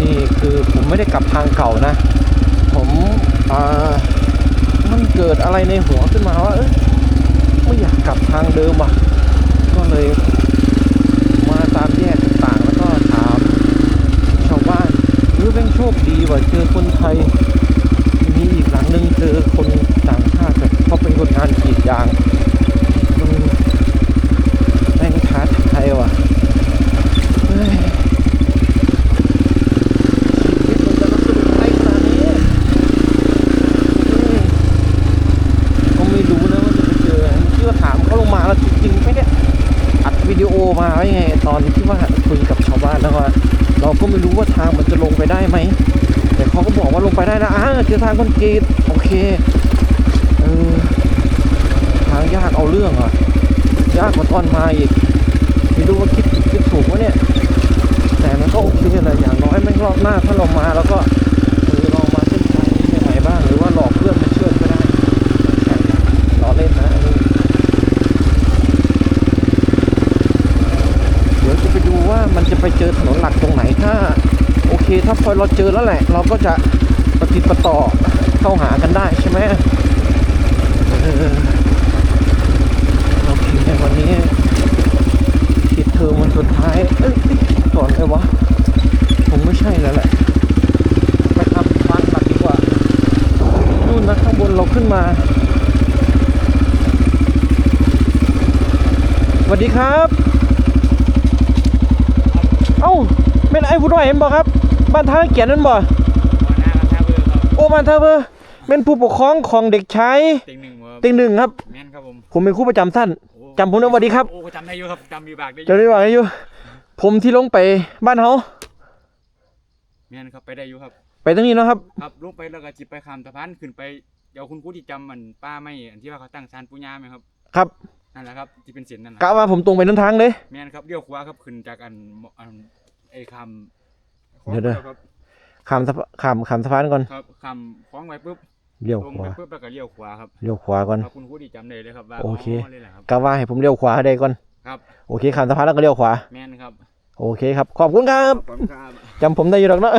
นี่คือผมไม่ได้กลับทางเก่านะ ผมอ่ามันเกิดอะไรในหัวขึ้นมาว่าเอ้ยไม่อยากกลับทางเดิมอะ ก็เลยมาตามแยกต่างแล้วก็ถามชาวบ้านหรือเป็นโชคดีว่าเจอคนไทยมีอีกหลังหนึ่งเจอคนต่างชาติแบบเขาเป็นคนงานกรีดยางอืมแม่งท้าทายว่ะเฮ้ยชีวิตมันจะรู้สึกไร้ขนาดนี้เฮ้ยก็ไม่รู้นะว่าจะไปเจออะไรที่ว่าถามเขาลงมาแล้วจริงๆไม่ได้อัดวิดีโอมาไว้ไง ตอนที่ ว่าคุยกับชาวบ้านแล้วว่าเราก็ไม่รู้ว่าทางมันจะลงไปได้ไหม แต่เขาก็บอกว่าลงไปได้นะอ้าเจอทางคอนกรีตโอเคเออทางยากเอาเรื่องอะยากกว่าตอนมาอีกไม่รู้ว่าคิดคิดถูกวะเนี่ย แต่มันก็โอเคแหละอย่างน้อยไม่รอบหน้าถ้าเรามาแล้วก็เออลองมาเส้นทางนี้ใหม่ๆบ้าง หรือว่าหลอกเพื่อนมาเชื่อก็ได้ใช่ล้อเล่นนะอันนี้เดี๋ยวจะไปดูว่ามันจะไปเจอถนนหลักตรงไหนถ้า โอเค ถ้าพ อเราเจอแล้วแหละ เราก็จะปฏิดปต่อเข้าหากันได้ใช่ไหมเออโอเควันนี้ปิดเทอมวันสุดท้าย เอ้ยก่อนเลยวะผมไม่ใช่แล้วแหละไปทำฟันหลักดีกว่านู่นนะข้างบนเราขึ้นมาสวัสดีครับ เอ้าแม่นไอ้ผู้ด้วยเห็นบ่ครับ บ้านท่าเกียรตินั่นบ่หัวหน้าครับท่าเบอร์ครับโอ้บ้านท่าเบอร์เป็นผู้ปกครองของเด็กชายติงหนึ่งครับติงหนึ่งครับแม่นครับผมผมเป็นครูประจำท่านโอ้จำผมได้สวัสดีครับโอ้จำได้อยู่ครับจำมีบากได้อเจะได้ว่าไงอยู่ผมที่ลงไปบ้านเฮาแม่นครับไปได้อยู่ครับ ไปตรงนี้เนาะครับครับลงไปแล้วก็จิบไปข้ามสะพานขึ้นไปเดี๋ยวคุณครูที่จำมันป้าไม่อันที่ว่าเขาตั้งศาลปู่ย่าไหมครับครับนั่นแหละครับที่เป็นเสียนนั่นแหละกะว่าผมตรงไปนั้นทางเลยแม่นครับเลี้ยวขวาครับขึ้นจากอันอันไอ้คำ เดี๋ยวเดี๋ยวครับข้ามสะพข้ามข้ามสะพานก่อนครับคำคล้องไว้ปุ๊บเลี้ยวลงขไปวาปุ๊บแล้วก็เลี้ยวขวาครับเลี้ยวขวาก่อน ครับคุณครูที่จำได้เลยครับว่าโอเค เลยแหละครับกะว่าให้ผมเลี้ยวขวาให้ได้ก่อนครับโอเคข้ามสะพานแล้วก็เลี้ยวขวาแม่นครับโอเคครับขอบคุณครับขอบคุณครับจำผมได้อยู่หรอกเนาะ ไ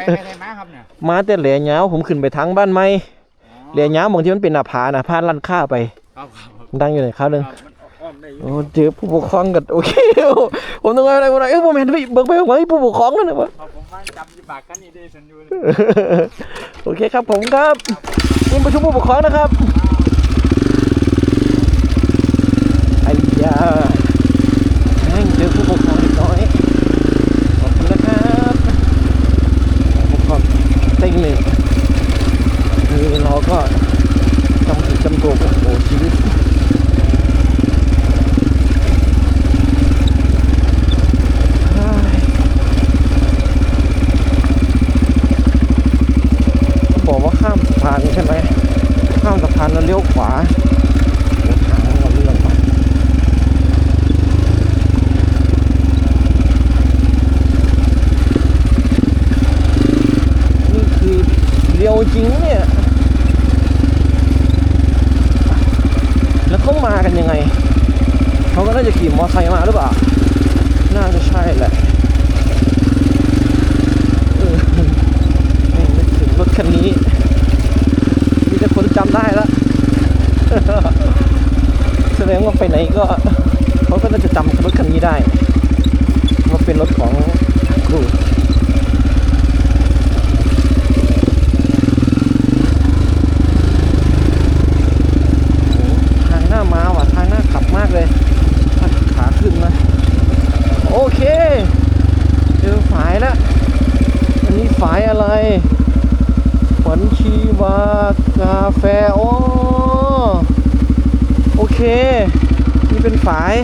ปไปไหนมาครับเนี่ยมาแต่เหลียเหงาผมขึ้นไปทางบ้านไม้อ๋อเหลียเหงาบางที่มันเป็นหน้าผาน่ะพานลั่นข้าไปครับครับครับดังอยู่ไหนคราวหนึง ครับมันอ้อมได้อยู่ โอ้เจอผู้ปกครองกันโอเค ผมต้องอะไรผมอะไรเอ้ยผมเห็นพี่เบิกไปผมว่าผู้ปกครองนั่นนะวะครับผ มว่าจำยี่บากกันนี่เด้สันอยู่โอเคครับผมครับนี่ประชุมผู้ปกครองนะครับไอ้ยาแม่งเจอผู้ปกครองอีกน้อยขอบคุณนะครับผู้ปกครองเต็งหนึ่งคือเราก็จำผิดจำถูกโอ้โหชีวิต เฮ้ยเขาบอกว่าข้ามสะ พานใช่ไหมข้ามสะพานแล้วเลี้ยวขวาทางเราเรื่องว่ะนี่คือเลี้ยวจริงเนี่ย แล้วเขามากันยังไง เขาก็น่าจะขี่มอเตอร์ไซค์มาหรือเปล่า น่าจะใช่แหละเออแม่ถึงรถคันนี้ จำได้แล้วแสดงว่าไปไหนก็เขาก็น่าจะจำรถคันนี้ได้ว่าเป็นรถของครูโอ้ทางหน้ามาว่ะ ทางหน้าขับมากเลยขาขึ้นนะ โอเค เจอฝายแล้ว อันนี้ฝายอะไรขวัญ ชีวากาแฟ โอ้ โอเค นี่เป็นฝาย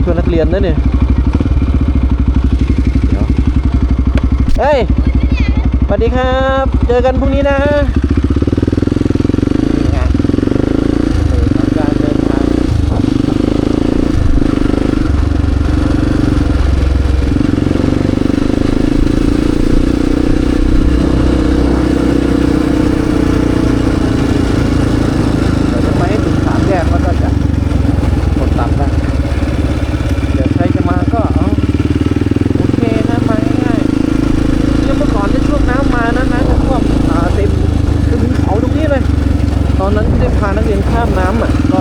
นี่ก็นักเรียนนะเนี่ยเฮ้ยสวัสดีครับ เจอกันพรุ่งนี้นะ นั้นได้พานักเรียนข้ามน้ำอะก็